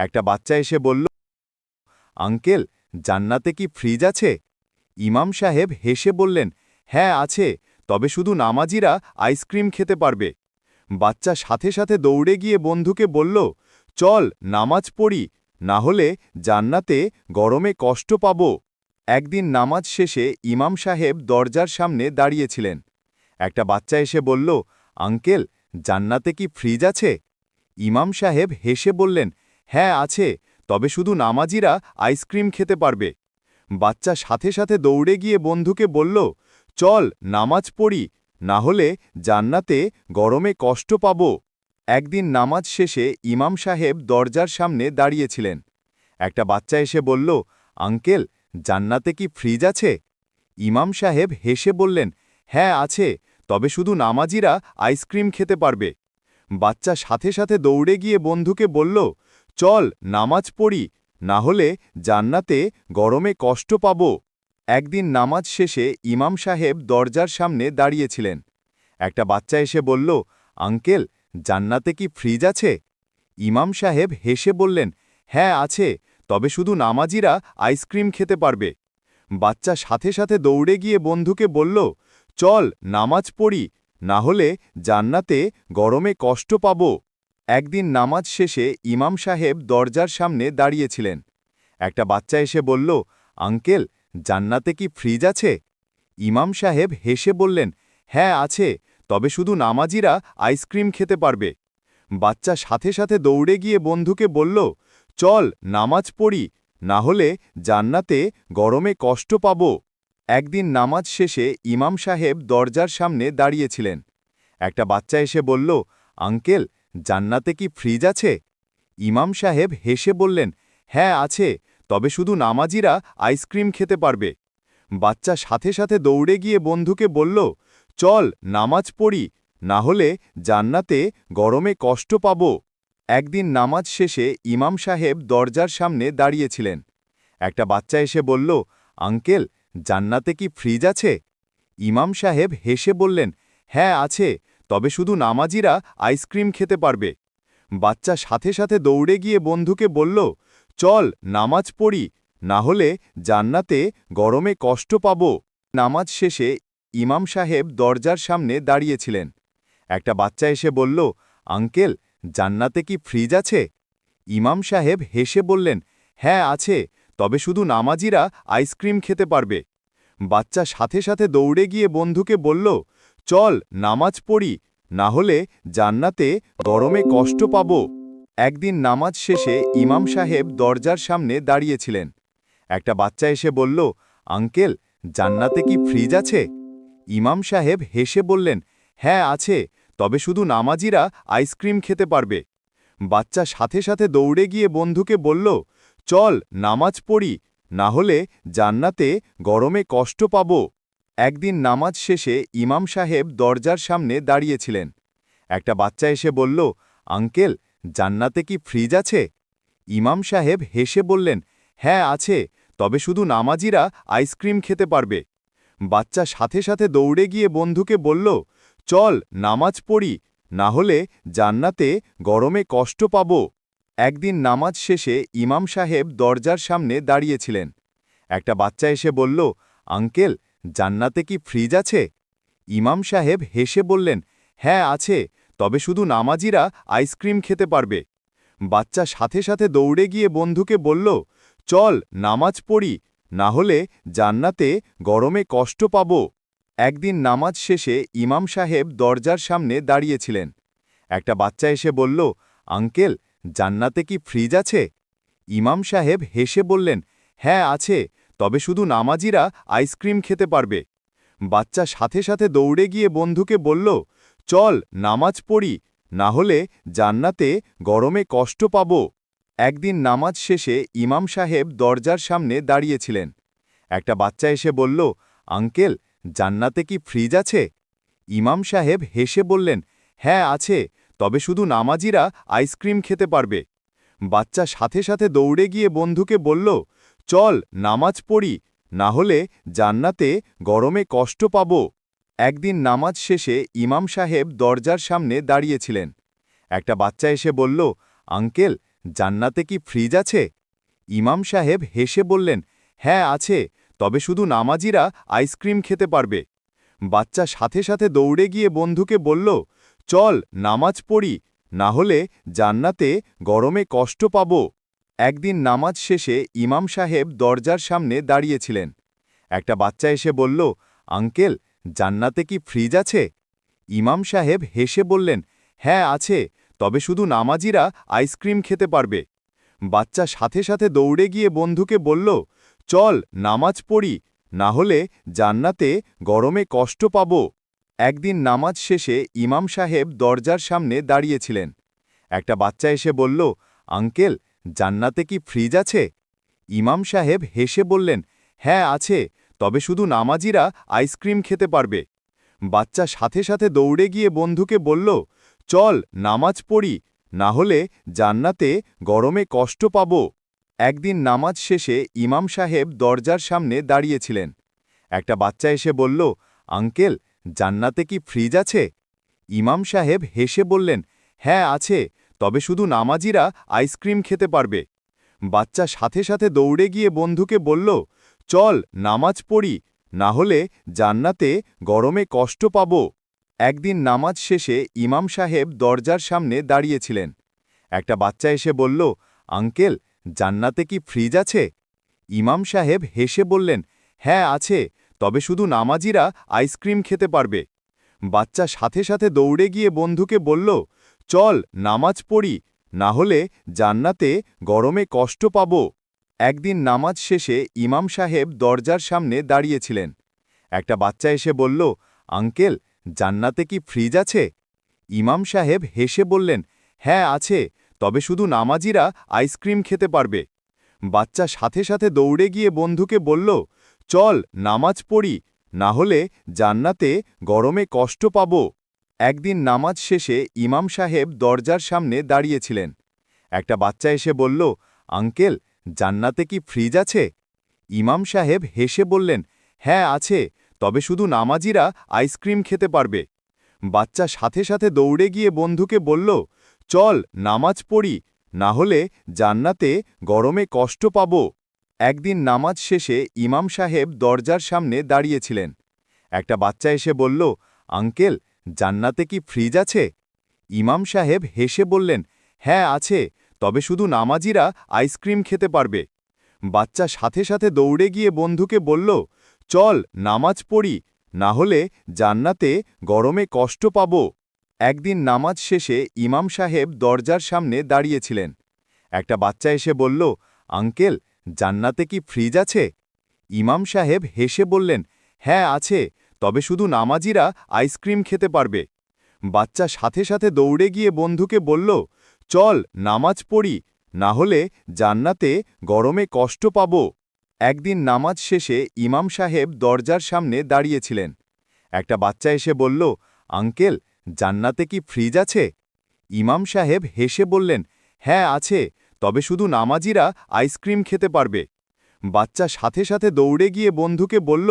একটা বাচ্চা এসে বলল, আঙ্কেল, জান্নাতে কি ফ্রিজ আছে? ইমাম সাহেব হেসে বললেন হ্যাঁ আছে, তবে শুধু নামাজিরা আইসক্রিম খেতে পারবে। বাচ্চা সাথে সাথে দৌড়ে গিয়ে বন্ধুকে বলল, চল, নামাজ পড়ি, না হলে জান্নাতে গরমে কষ্ট পাব। একদিন নামাজ শেষে ইমাম সাহেব দরজার সামনে দাঁড়িয়েছিলেন। একটা বাচ্চা এসে বলল, আঙ্কেল, জান্নাতে কি ফ্রিজ আছে? ইমাম সাহেব হেসে বললেন হ্যাঁ আছে। তবে শুধু নামাজিরা আইসক্রিম খেতে পারবে। বাচ্চা সাথে সাথে দৌড়ে গিয়ে বন্ধুকে বলল, চল, নামাজ পড়ি। না হলে জান্নাতে গরমে কষ্ট পাব। একদিন নামাজ শেষে ইমাম সাহেব দরজার সামনে দাঁড়িয়েছিলেন। একটা বাচ্চা এসে বলল, আঙ্কেল, জান্নাতে কি ফ্রিজ আছে? ইমাম সাহেব হেসে বললেন হ্যাঁ আছে। তবে শুধু নামাজিরা আইসক্রিম খেতে পারবে। বাচ্চা সাথে সাথে দৌড়ে গিয়ে বন্ধুকে বলল চল, নামাজ পড়ি না হলে জান্নাতে গরমে কষ্ট পাব। একদিন নামাজ শেষে ইমাম সাহেব দরজার সামনে দাঁড়িয়েছিলেন। একটা বাচ্চা এসে বলল, আঙ্কেল, জান্নাতে কি ফ্রিজ আছে? ইমাম সাহেব হেসে বললেন হ্যাঁ আছে, তবে শুধু নামাজিরা আইসক্রিম খেতে পারবে। বাচ্চা সাথে সাথে দৌড়ে গিয়ে বন্ধুকে বলল, চল, নামাজ পড়ি না হলে জান্নাতে গরমে কষ্ট পাব। একদিন নামাজ শেষে ইমাম সাহেব দরজার সামনে দাঁড়িয়েছিলেন। একটা বাচ্চা এসে বলল, আঙ্কেল, জান্নাতে কি ফ্রিজ আছে? ইমাম সাহেব হেসে বললেন হ্যাঁ আছে, তবে শুধু নামাজিরা আইসক্রিম খেতে পারবে। বাচ্চা সাথে সাথে দৌড়ে গিয়ে বন্ধুকে বলল, চল, নামাজ পড়ি, না হলে জান্নাতে গরমে কষ্ট পাব। একদিন নামাজ শেষে ইমাম সাহেব দরজার সামনে দাঁড়িয়েছিলেন। একটা বাচ্চা এসে বলল, আঙ্কেল জান্নাতে কি ফ্রিজ আছে? ইমাম সাহেব হেসে বললেন হ্যাঁ আছে, তবে শুধু নামাজিরা আইসক্রিম খেতে পারবে। বাচ্চা সাথে সাথে দৌড়ে গিয়ে বন্ধুকে বলল, চল, নামাজ পড়ি, না হলে জান্নাতে গরমে কষ্ট পাব। একদিন নামাজ শেষে ইমাম সাহেব দরজার সামনে দাঁড়িয়েছিলেন। একটা বাচ্চা এসে বলল, আঙ্কেল, জান্নাতে কি ফ্রিজ আছে? ইমাম সাহেব হেসে বললেন হ্যাঁ আছে তবে শুধু নামাজিরা আইসক্রিম খেতে পারবে। বাচ্চা সাথে সাথে দৌড়ে গিয়ে বন্ধুকে বলল, চল, নামাজ পড়ি, না হলে জান্নাতে গরমে কষ্ট পাব। নামাজ শেষে ইমাম সাহেব দরজার সামনে দাঁড়িয়েছিলেন। একটা বাচ্চা এসে বলল, আঙ্কেল, জান্নাতে কি ফ্রিজ আছে? ইমাম সাহেব হেসে বললেন হ্যাঁ আছে, তবে শুধু নামাজিরা আইসক্রিম খেতে পারবে। বাচ্চা সাথে সাথে দৌড়ে গিয়ে বন্ধুকে বলল চল নামাজ পড়ি না হলে জান্নাতে গরমে কষ্ট পাব। একদিন নামাজ শেষে ইমাম সাহেব দরজার সামনে দাঁড়িয়েছিলেন। একটা বাচ্চা এসে বলল, আঙ্কেল, জান্নাতে কি ফ্রিজ আছে? ইমাম সাহেব হেসে বললেন হ্যাঁ আছে, তবে শুধু নামাজিরা আইসক্রিম খেতে পারবে। বাচ্চা সাথে সাথে দৌড়ে গিয়ে বন্ধুকে বলল, চল নামাজ পড়ি না হলে জান্নাতে গরমে কষ্ট পাব। একদিন নামাজ শেষে ইমাম সাহেব দরজার সামনে দাঁড়িয়েছিলেন। একটা বাচ্চা এসে বলল, আঙ্কেল, জান্নাতে কি ফ্রিজ আছে? ইমাম সাহেব হেসে বললেন হ্যাঁ আছে, তবে শুধু নামাজিরা আইসক্রিম খেতে পারবে। বাচ্চা সাথে সাথে দৌড়ে গিয়ে বন্ধুকে বলল, চল, নামাজ পড়ি, না হলে জান্নাতে গরমে কষ্ট পাব। একদিন নামাজ শেষে ইমাম সাহেব দরজার সামনে দাঁড়িয়েছিলেন। একটা বাচ্চা এসে বলল, আঙ্কেল জান্নাতে কি ফ্রিজ আছে? ইমাম সাহেব হেসে বললেন হ্যাঁ আছে, তবে শুধু নামাজিরা আইসক্রিম খেতে পারবে। বাচ্চা সাথে সাথে দৌড়ে গিয়ে বন্ধুকে বলল, চল, নামাজ পড়ি, না হলে জান্নাতে গরমে কষ্ট পাব। একদিন নামাজ শেষে ইমাম সাহেব দরজার সামনে দাঁড়িয়েছিলেন। একটা বাচ্চা এসে বলল, আঙ্কেল, জান্নাতে কি ফ্রিজ আছে? ইমাম সাহেব হেসে বললেন হ্যাঁ আছে তবে শুধু নামাজিরা আইসক্রিম খেতে পারবে। বাচ্চা সাথে সাথে দৌড়ে গিয়ে বন্ধুকে বলল, চল, নামাজ পড়ি, না হলে জান্নাতে গরমে কষ্ট পাব। একদিন নামাজ শেষে ইমাম সাহেব দরজার সামনে দাঁড়িয়েছিলেন। একটা বাচ্চা এসে বলল, আঙ্কেল, জান্নাতে কি ফ্রিজ আছে? ইমাম সাহেব হেসে বললেন হ্যাঁ আছে, তবে শুধু নামাজিরা আইসক্রিম খেতে পারবে। বাচ্চা সাথে সাথে দৌড়ে গিয়ে বন্ধুকে বলল চল, নামাজ পড়ি না হলে জান্নাতে গরমে কষ্ট পাব। একদিন নামাজ শেষে ইমাম সাহেব দরজার সামনে দাঁড়িয়েছিলেন। একটা বাচ্চা এসে বলল, আঙ্কেল, জান্নাতে কি ফ্রিজ আছে? ইমাম সাহেব হেসে বললেন হ্যাঁ আছে, তবে শুধু নামাজিরা আইসক্রিম খেতে পারবে। বাচ্চা সাথে সাথে দৌড়ে গিয়ে বন্ধুকে বলল, চল, নামাজ পড়ি না হলে জান্নাতে গরমে কষ্ট পাব। একদিন নামাজ শেষে ইমাম সাহেব দরজার সামনে দাঁড়িয়েছিলেন। একটা বাচ্চা এসে বলল, আঙ্কেল, জান্নাতে কি ফ্রিজ আছে? ইমাম সাহেব হেসে বললেন হ্যাঁ আছে, তবে শুধু নামাজিরা আইসক্রিম খেতে পারবে। বাচ্চা সাথে সাথে দৌড়ে গিয়ে বন্ধুকে বলল, চল, নামাজ পড়ি, না হলে জান্নাতে গরমে কষ্ট পাব। একদিন নামাজ শেষে ইমাম সাহেব দরজার সামনে দাঁড়িয়েছিলেন। একটা বাচ্চা এসে বলল, আঙ্কেল জান্নাতে কি ফ্রিজ আছে? ইমাম সাহেব হেসে বললেন হ্যাঁ আছে, তবে শুধু নামাজিরা আইসক্রিম খেতে পারবে। বাচ্চা সাথে সাথে দৌড়ে গিয়ে বন্ধুকে বলল, চল, নামাজ পড়ি, না হলে জান্নাতে গরমে কষ্ট পাব। একদিন নামাজ শেষে ইমাম সাহেব দরজার সামনে দাঁড়িয়েছিলেন। একটা বাচ্চা এসে বলল, আঙ্কেল, জান্নাতে কি ফ্রিজ আছে? ইমাম সাহেব হেসে বললেন হ্যাঁ আছে তবে শুধু নামাজিরা আইসক্রিম খেতে পারবে। বাচ্চা সাথে সাথে দৌড়ে গিয়ে বন্ধুকে বলল, চল, নামাজ পড়ি, না হলে জান্নাতে গরমে কষ্ট পাব। একদিন নামাজ শেষে ইমাম সাহেব দরজার সামনে দাঁড়িয়েছিলেন। একটা বাচ্চা এসে বলল, আঙ্কেল, জান্নাতে কি ফ্রিজ আছে? ইমাম সাহেব হেসে বললেন হ্যাঁ আছে, তবে শুধু নামাজিরা আইসক্রিম খেতে পারবে। বাচ্চা সাথে সাথে দৌড়ে গিয়ে বন্ধুকে বলল চল, নামাজ পড়ি না হলে জান্নাতে গরমে কষ্ট পাব। একদিন নামাজ শেষে ইমাম সাহেব দরজার সামনে দাঁড়িয়েছিলেন। একটা বাচ্চা এসে বলল, আঙ্কেল, জান্নাতে কি ফ্রিজ আছে? ইমাম সাহেব হেসে বললেন হ্যাঁ আছে, তবে শুধু নামাজিরা আইসক্রিম খেতে পারবে। বাচ্চা সাথে সাথে দৌড়ে গিয়ে বন্ধুকে বলল, চল, নামাজ পড়ি না হলে জান্নাতে গরমে কষ্ট পাব। একদিন নামাজ শেষে ইমাম সাহেব দরজার সামনে দাঁড়িয়েছিলেন। একটা বাচ্চা এসে বলল, আঙ্কেল, জান্নাতে কি ফ্রিজ আছে? ইমাম সাহেব হেসে বললেন হ্যাঁ আছে, তবে শুধু নামাজিরা আইসক্রিম খেতে পারবে। বাচ্চা সাথে সাথে দৌড়ে গিয়ে বন্ধুকে বলল, চল, নামাজ পড়ি, না হলে জান্নাতে গরমে কষ্ট পাব। একদিন নামাজ শেষে ইমাম সাহেব দরজার সামনে দাঁড়িয়েছিলেন। একটা বাচ্চা এসে বলল, আঙ্কেল জান্নাতে কি ফ্রিজ আছে? ইমাম সাহেব হেসে বললেন হ্যাঁ আছে, তবে শুধু নামাজিরা আইসক্রিম খেতে পারবে। বাচ্চা সাথে সাথে দৌড়ে গিয়ে বন্ধুকে বলল, চল, নামাজ পড়ি, না হলে জান্নাতে গরমে কষ্ট পাব। একদিন নামাজ শেষে ইমাম সাহেব দরজার সামনে দাঁড়িয়েছিলেন। একটা বাচ্চা এসে বলল, আঙ্কেল, জান্নাতে কি ফ্রিজ আছে? ইমাম সাহেব হেসে বললেন হ্যাঁ আছে তবে শুধু নামাজিরা আইসক্রিম খেতে পারবে। বাচ্চা সাথে সাথে দৌড়ে গিয়ে বন্ধুকে বলল, চল, নামাজ পড়ি, না হলে জান্নাতে গরমে কষ্ট পাব। একদিন নামাজ শেষে ইমাম সাহেব দরজার সামনে দাঁড়িয়েছিলেন। একটা বাচ্চা এসে বলল, আঙ্কেল, জান্নাতে কি ফ্রিজ আছে? ইমাম সাহেব হেসে বললেন হ্যাঁ আছে, তবে শুধু নামাজিরা আইসক্রিম খেতে পারবে। বাচ্চা সাথে সাথে দৌড়ে গিয়ে বন্ধুকে বলল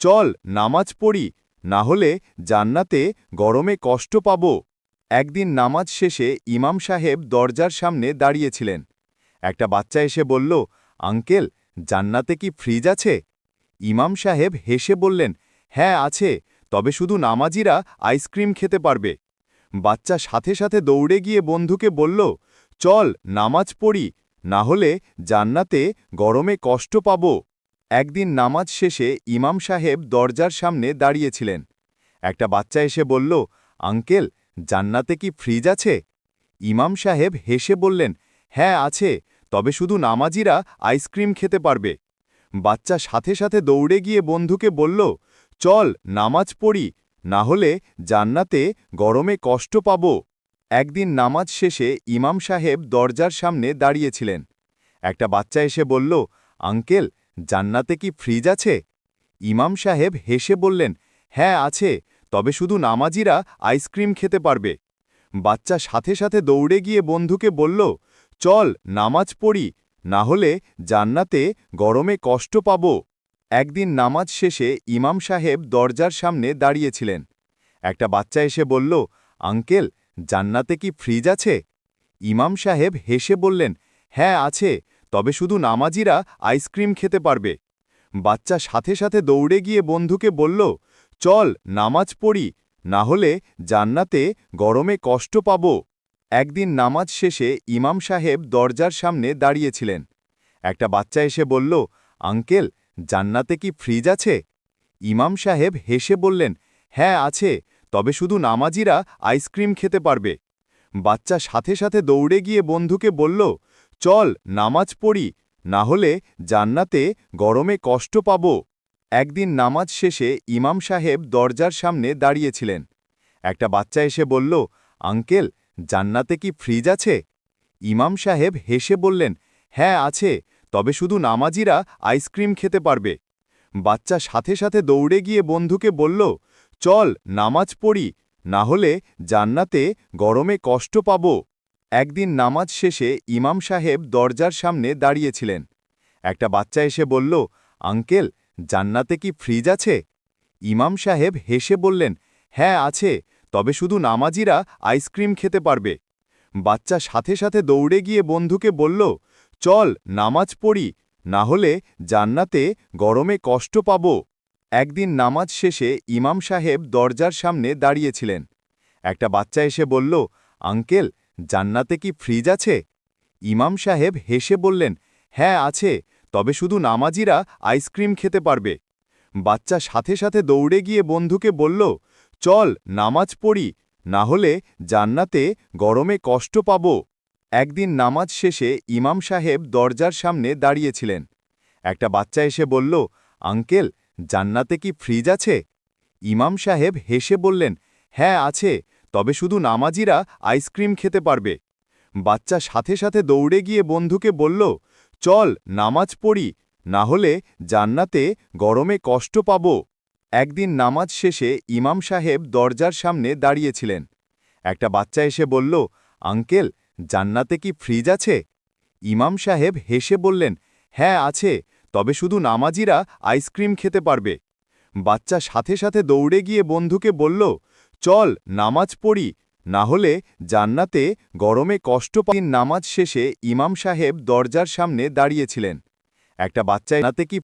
চল, নামাজ পড়ি না হলে জান্নাতে গরমে কষ্ট পাব। একদিন নামাজ শেষে ইমাম সাহেব দরজার সামনে দাঁড়িয়েছিলেন। একটা বাচ্চা এসে বলল, আঙ্কেল, জান্নাতে কি ফ্রিজ আছে? ইমাম সাহেব হেসে বললেন হ্যাঁ আছে, তবে শুধু নামাজিরা আইসক্রিম খেতে পারবে। বাচ্চা সাথে সাথে দৌড়ে গিয়ে বন্ধুকে বলল, চল, নামাজ পড়ি না হলে জান্নাতে গরমে কষ্ট পাব। একদিন নামাজ শেষে ইমাম সাহেব দরজার সামনে দাঁড়িয়েছিলেন। একটা বাচ্চা এসে বলল, আঙ্কেল, জান্নাতে কি ফ্রিজ আছে? ইমাম সাহেব হেসে বললেন হ্যাঁ আছে, তবে শুধু নামাজিরা আইসক্রিম খেতে পারবে। বাচ্চা সাথে সাথে দৌড়ে গিয়ে বন্ধুকে বলল, চল, নামাজ পড়ি, না হলে জান্নাতে গরমে কষ্ট পাব। একদিন নামাজ শেষে ইমাম সাহেব দরজার সামনে দাঁড়িয়েছিলেন। একটা বাচ্চা এসে বলল, আঙ্কেল জান্নাতে কি ফ্রিজ আছে? ইমাম সাহেব হেসে বললেন হ্যাঁ আছে, তবে শুধু নামাজিরা আইসক্রিম খেতে পারবে। বাচ্চা সাথে সাথে দৌড়ে গিয়ে বন্ধুকে বলল, চল, নামাজ পড়ি, না হলে জান্নাতে গরমে কষ্ট পাব। একদিন নামাজ শেষে ইমাম সাহেব দরজার সামনে দাঁড়িয়েছিলেন। একটা বাচ্চা এসে বলল, আঙ্কেল, জান্নাতে কি ফ্রিজ আছে? ইমাম সাহেব হেসে বললেন হ্যাঁ আছে তবে শুধু নামাজিরা আইসক্রিম খেতে পারবে। বাচ্চা সাথে সাথে দৌড়ে গিয়ে বন্ধুকে বলল, চল, নামাজ পড়ি, না হলে জান্নাতে গরমে কষ্ট পাব। একদিন নামাজ শেষে ইমাম সাহেব দরজার সামনে দাঁড়িয়েছিলেন। একটা বাচ্চা এসে বলল, আঙ্কেল, জান্নাতে কি ফ্রিজ আছে? ইমাম সাহেব হেসে বললেন হ্যাঁ আছে, তবে শুধু নামাজিরা আইসক্রিম খেতে পারবে। বাচ্চা সাথে সাথে দৌড়ে গিয়ে বন্ধুকে বলল চল, নামাজ পড়ি না হলে জান্নাতে গরমে কষ্ট পাব। একদিন নামাজ শেষে ইমাম সাহেব দরজার সামনে দাঁড়িয়েছিলেন। একটা বাচ্চা এসে বলল, আঙ্কেল, জান্নাতে কি ফ্রিজ আছে? ইমাম সাহেব হেসে বললেন হ্যাঁ আছে, তবে শুধু নামাজিরা আইসক্রিম খেতে পারবে। বাচ্চা সাথে সাথে দৌড়ে গিয়ে বন্ধুকে বলল, চল, নামাজ পড়ি না হলে জান্নাতে গরমে কষ্ট পাব। একদিন নামাজ শেষে ইমাম সাহেব দরজার সামনে দাঁড়িয়েছিলেন। একটা বাচ্চা এসে বলল, আঙ্কেল, জান্নাতে কি ফ্রিজ আছে? ইমাম সাহেব হেসে বললেন হ্যাঁ আছে, তবে শুধু নামাজিরা আইসক্রিম খেতে পারবে। বাচ্চা সাথে সাথে দৌড়ে গিয়ে বন্ধুকে বলল, চল, নামাজ পড়ি, না হলে জান্নাতে গরমে কষ্ট পাব। একদিন নামাজ শেষে ইমাম সাহেব দরজার সামনে দাঁড়িয়েছিলেন। একটা বাচ্চা এসে বলল, আঙ্কেল জান্নাতে কি ফ্রিজ আছে? ইমাম সাহেব হেসে বললেন হ্যাঁ আছে, তবে শুধু নামাজিরা আইসক্রিম খেতে পারবে। বাচ্চা সাথে সাথে দৌড়ে গিয়ে বন্ধুকে বলল, চল, নামাজ পড়ি, না হলে জান্নাতে গরমে কষ্ট পাব। একদিন নামাজ শেষে ইমাম সাহেব দরজার সামনে দাঁড়িয়েছিলেন। একটা বাচ্চা এসে বলল, আঙ্কেল, জান্নাতে কি ফ্রিজ আছে? ইমাম সাহেব হেসে বললেন হ্যাঁ আছে তবে শুধু নামাজিরা আইসক্রিম খেতে পারবে। বাচ্চা সাথে সাথে দৌড়ে গিয়ে বন্ধুকে বলল, চল, নামাজ পড়ি, না হলে জান্নাতে গরমে কষ্ট পাব। একদিন নামাজ শেষে ইমাম সাহেব দরজার সামনে দাঁড়িয়েছিলেন। একটা বাচ্চা এসে বলল, আঙ্কেল, জান্নাতে কি ফ্রিজ আছে? ইমাম সাহেব হেসে বললেন হ্যাঁ আছে, তবে শুধু নামাজিরা আইসক্রিম খেতে পারবে। বাচ্চা সাথে সাথে দৌড়ে গিয়ে বন্ধুকে বলল চল, নামাজ পড়ি। না হলে জান্নাতে গরমে কষ্ট পাইন নামাজ শেষে ইমাম সাহেব দরজার সামনে দাঁড়িয়েছিলেন। একটা বাচ্চা নাতে কি